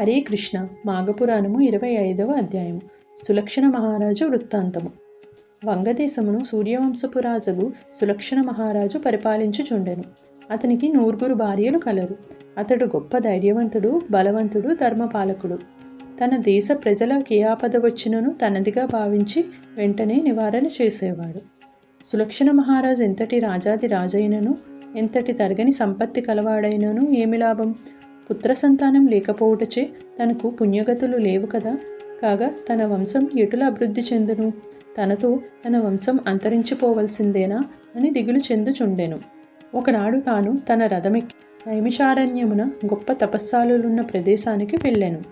హరే కృష్ణ మాఘపురాణము ఇరవై ఐదవ అధ్యాయము. సులక్షణ మహారాజు వృత్తాంతము. వంగదేశమును సూర్యవంశపు రాజగు సులక్షణ మహారాజు పరిపాలించుచుండెను. అతనికి నూరుగురు భార్యలు కలరు. అతడు గొప్ప ధైర్యవంతుడు బలవంతుడు ధర్మపాలకుడు. తన దేశ ప్రజల ఏ ఆపద వచ్చినను తనదిగా భావించి వెంటనే నివారణ చేసేవాడు. సులక్షణ మహారాజు ఎంతటి రాజాది రాజైనను ఎంతటి తరగని సంపత్తి కలవాడైనను ఏమి లాభం? పుత్ర సంతానం లేకపోవుటచే తనకు పుణ్యగతులు లేవు కదా. కాగా తన వంశం ఎటుల అభివృద్ధి చెందును? తనతో తన వంశం అంతరించిపోవలసిందేనా అని దిగులు చెందుచుండెను. ఒకనాడు తాను తన రథమెక్కి నైమిషారణ్యమున గొప్ప తపస్సాలులున్న ప్రదేశానికి వెళ్ళాను.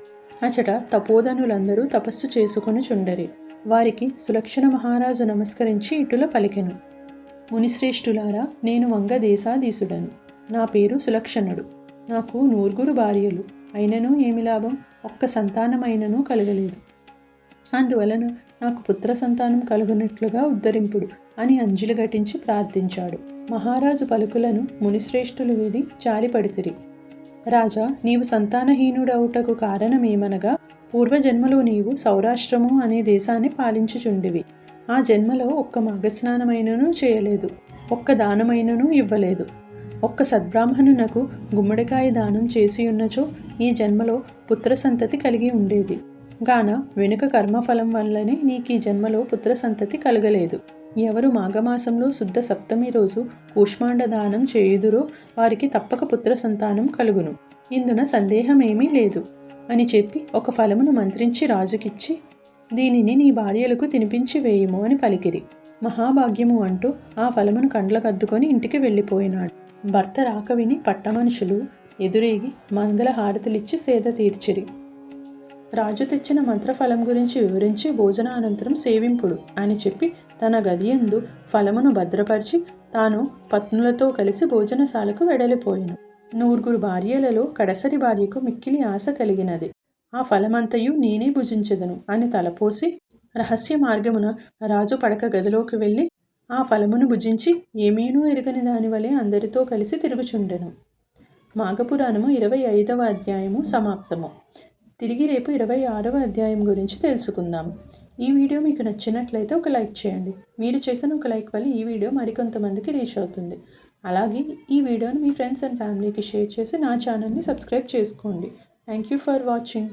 అచట తపోధనులందరూ తపస్సు చేసుకొని చుండరి వారికి సులక్షణ మహారాజు నమస్కరించి ఇటుల పలికెను. మునిశ్రేష్ఠులారా నేను వంగ దేశాధీసుడను నా పేరు సులక్షణుడు. నాకు నూరుగురు భార్యలు. అయినను ఏమి లాభం? ఒక్క సంతానమైనను కలగలేదు. అందువలన నాకు పుత్ర సంతానం కలుగునట్లుగా ఉద్ధరింపుడు అని అంజలి ఘటించి ప్రార్థించాడు. మహారాజు పలుకులను మునిశ్రేష్ఠులు విని జాలిపడితిరి. రాజా నీవు సంతానహీనుడవుటకు కారణమేమనగా పూర్వజన్మలో నీవు సౌరాష్ట్రము అనే దేశాన్ని పాలించుచుండివి. ఆ జన్మలో ఒక్క మాఘస్నానమైనను చేయలేదు. ఒక్క దానమైనను ఇవ్వలేదు. ఒక్క సద్బ్రాహ్మణునకు గుమ్మడికాయ దానం చేసి ఉన్నచో ఈ జన్మలో పుత్ర సంతతి కలిగి ఉండేది. గాన వెనుక కర్మఫలం వల్లనే నీకు ఈ జన్మలో పుత్ర సంతతి కలగలేదు. ఎవరు మాఘమాసంలో శుద్ధ సప్తమి రోజు కూష్మాండ దానం చేయుదురో వారికి తప్పక పుత్ర సంతానం కలుగును. ఇందున సందేహమేమీ లేదు. అని చెప్పి ఒక ఫలమును మంత్రించి రాజుకిచ్చి దీనిని నీ భార్యలకు తినిపించి వేయుము అని పలికిరి. మహాభాగ్యము అంటూ ఆ ఫలమును కండ్లకద్దుకొని ఇంటికి వెళ్ళిపోయినాడు. భర్త రాక విని పట్టమనుషులు ఎదురేగి మంగళహారతులిచ్చి సేద తీర్చిరి. రాజు తెచ్చిన మంత్రఫలం గురించి వివరించి భోజనానంతరం సేవింపుడు అని చెప్పి తన గదియందు ఫలమును భద్రపరిచి తాను పత్నులతో కలిసి భోజనశాలకు వెడలిపోయాను. నూరుగురు భార్యలలో కడసరి భార్యకు మిక్కిలి ఆశ కలిగినది. ఆ ఫలమంతయు నేనే భుజించదను అని తలపోసి రహస్య మార్గమున రాజు పడక గదిలోకి వెళ్ళి ఆ ఫలమును భుజించి ఏమీనూ ఎరగని దానివలే అందరితో కలిసి తిరుగుచుండెను. మాఘపురాణము ఇరవై ఐదవ అధ్యాయము సమాప్తము. తిరిగి రేపు ఇరవై ఆరవ అధ్యాయం గురించి తెలుసుకుందాం. ఈ వీడియో మీకు నచ్చినట్లయితే ఒక లైక్ చేయండి. మీరు చేసిన ఒక లైక్ వల్ల ఈ వీడియో మరికొంతమందికి రీచ్ అవుతుంది. అలాగే ఈ వీడియోని మీ ఫ్రెండ్స్ అండ్ ఫ్యామిలీకి షేర్ చేసి నా ఛానల్ని సబ్స్క్రైబ్ చేసుకోండి. Thank you for watching.